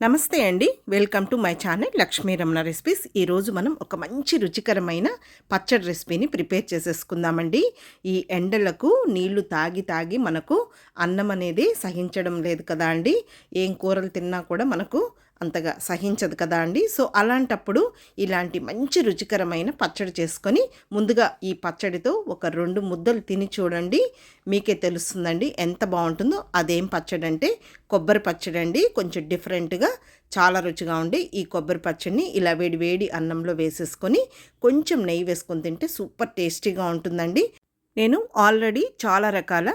నమస్తే అండి. Welcome to my channel Lakshmi Ramana recipes. ఈరోజు మనం ఒక మంచి రుచికరమైన పచ్చడి రెసిపీని ప్రిపేర్ చేసేసుకుందామండి. ఈ ఎండలకు నీళ్ళు తాగి తాగి మనకు అన్నం అనేది సహించడం లేదు కదా అండి. ఏం కూరలు తిన్నా కూడా మనకు అంతగా సహించదు కదా అండి. సో అలాంటప్పుడు ఇలాంటి మంచి రుచికరమైన పచ్చడి చేసుకొని ముందుగా ఈ పచ్చడితో ఒక రెండు ముద్దలు తిని చూడండి. మీకే తెలుస్తుందండి ఎంత బాగుంటుందో. అదేం పచ్చడి అంటే కొబ్బరి పచ్చడి అండి. కొంచెం డిఫరెంట్గా చాలా రుచిగా ఉండి ఈ కొబ్బరి పచ్చడిని ఇలా వేడి వేడి అన్నంలో వేసేసుకొని కొంచెం నెయ్యి వేసుకొని తింటే సూపర్ టేస్టీగా ఉంటుందండి. నేను ఆల్రెడీ చాలా రకాల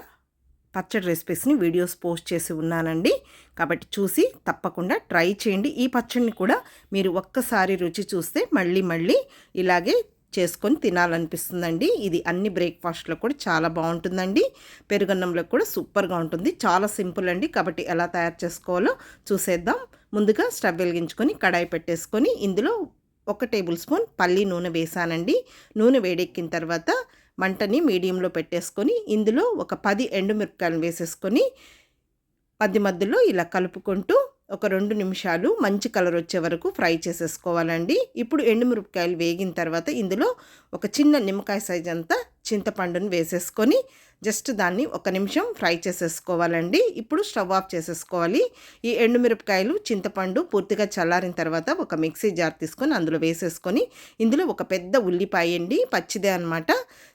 పచ్చడి రెసిపీస్ని వీడియోస్ పోస్ట్ చేసి ఉన్నానండి. కాబట్టి చూసి తప్పకుండా ట్రై చేయండి. ఈ పచ్చడిని కూడా మీరు ఒక్కసారి రుచి చూస్తే మళ్ళీ మళ్ళీ ఇలాగే చేసుకొని తినాలనిపిస్తుందండి. ఇది అన్ని బ్రేక్ఫాస్ట్లో కూడా చాలా బాగుంటుందండి. పెరుగన్నంలో కూడా సూపర్గా ఉంటుంది. చాలా సింపుల్ అండి. కాబట్టి ఎలా తయారు చేసుకోవాలో చూసేద్దాం. ముందుగా స్టవ్ వెలిగించుకొని కడాయి పెట్టేసుకొని ఇందులో ఒక టేబుల్ స్పూన్ పల్లి నూనె వేసానండి. నూనె వేడెక్కిన తర్వాత మంటని మీడియంలో పెట్టేసుకొని ఇందులో ఒక పది ఎండుమిరపకాయలు వేసేసుకొని మధ్య మధ్యలో ఇలా కలుపుకుంటూ ఒక రెండు నిమిషాలు మంచి కలర్ వచ్చే వరకు ఫ్రై చేసేసుకోవాలండి. ఇప్పుడు ఎండుమిరపకాయలు వేగిన తర్వాత ఇందులో ఒక చిన్న నిమ్మకాయ సైజ్ అంతా చింతపండును వేసేసుకొని జస్ట్ దాన్ని ఒక నిమిషం ఫ్రై చేసేసుకోవాలండి. ఇప్పుడు స్టవ్ ఆఫ్ చేసేసుకోవాలి. ఈ ఎండుమిరపకాయలు చింతపండు పూర్తిగా చల్లారిన తర్వాత ఒక మిక్సీ జార్ తీసుకొని అందులో వేసేసుకొని ఇందులో ఒక పెద్ద ఉల్లిపాయ అండి పచ్చిదే అనమాట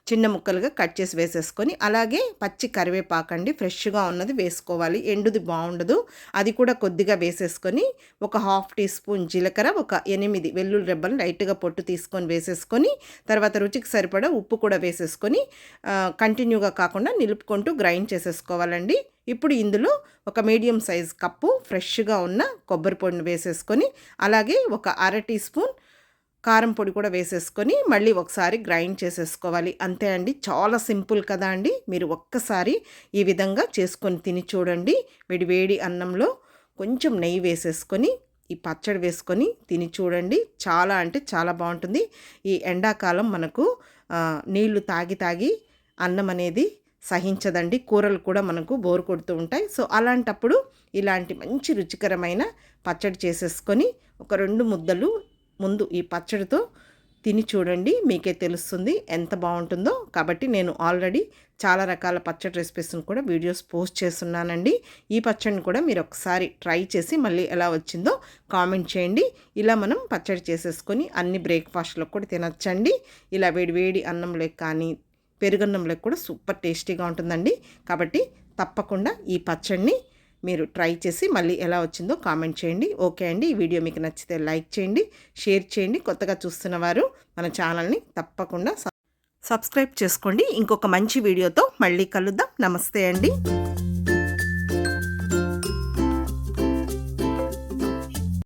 చిన్న ముక్కలుగా కట్ చేసి వేసేసుకొని అలాగే పచ్చి కరివేపాకండి ఫ్రెష్గా ఉన్నది వేసుకోవాలి. ఎండుది బాగుండదు. అది కూడా కొద్దిగా వేసేసుకొని ఒక హాఫ్ టీ స్పూన్ జీలకర్ర ఒక ఎనిమిది వెల్లుల్లి రెబ్బలు లైట్గా పొట్టు తీసుకొని వేసేసుకొని తర్వాత రుచికి సరిపడా ఉప్పు కూడా వేసేసుకొని కంటిన్యూగా కాకుండా నిలుపుకుంటూ గ్రైండ్ చేసేసుకోవాలండి. ఇప్పుడు ఇందులో ఒక మీడియం సైజ్ కప్పు ఫ్రెష్గా ఉన్న కొబ్బరి పొడిని వేసేసుకొని అలాగే ఒక అర టీ స్పూన్ కారం పొడి కూడా వేసేసుకొని మళ్ళీ ఒకసారి గ్రైండ్ చేసేసుకోవాలి. అంతే అండి చాలా సింపుల్ కదా అండి. మీరు ఒక్కసారి ఈ విధంగా చేసుకొని తిని చూడండి. వేడివేడి అన్నంలో కొంచెం నెయ్యి వేసేసుకొని ఈ పచ్చడి వేసుకొని తిని చూడండి. చాలా అంటే చాలా బాగుంటుంది. ఈ ఎండాకాలం మనకు నీళ్ళు తాగి తాగి అన్నం అనేది సహించదండి. కూరలు కూడా మనకు బోరు కొడుతూ ఉంటాయి. సో అలాంటప్పుడు ఇలాంటి మంచి రుచికరమైన పచ్చడి చేసేసుకొని ఒక రెండు ముద్దలు ముందు ఈ పచ్చడితో తిని చూడండి. మీకే తెలుస్తుంది ఎంత బాగుంటుందో. కాబట్టి నేను ఆల్రెడీ చాలా రకాల పచ్చడి రెసిపీస్ని కూడా వీడియోస్ పోస్ట్ చేస్తున్నానండి. ఈ పచ్చడిని కూడా మీరు ఒకసారి ట్రై చేసి మళ్ళీ ఎలా వచ్చిందో కామెంట్ చేయండి. ఇలా మనం పచ్చడి చేసేసుకొని అన్ని బ్రేక్ఫాస్ట్లో కూడా తినచ్చండి. ఇలా వేడి వేడి అన్నంలో కానీ పెరుగన్నంలో కూడా సూపర్ టేస్టీగా ఉంటుందండి. కాబట్టి తప్పకుండా ఈ పచ్చడిని మీరు ట్రై చేసి మళ్ళీ ఎలా వచ్చిందో కామెంట్ చేయండి. ఓకే అండి. ఈ వీడియో మీకు నచ్చితే లైక్ చేయండి షేర్ చేయండి. కొత్తగా చూస్తున్న వారు మన ఛానల్ని తప్పకుండా సబ్స్క్రైబ్ చేసుకోండి. ఇంకొక మంచి వీడియోతో మళ్ళీ కలుద్దాం. నమస్తే అండి.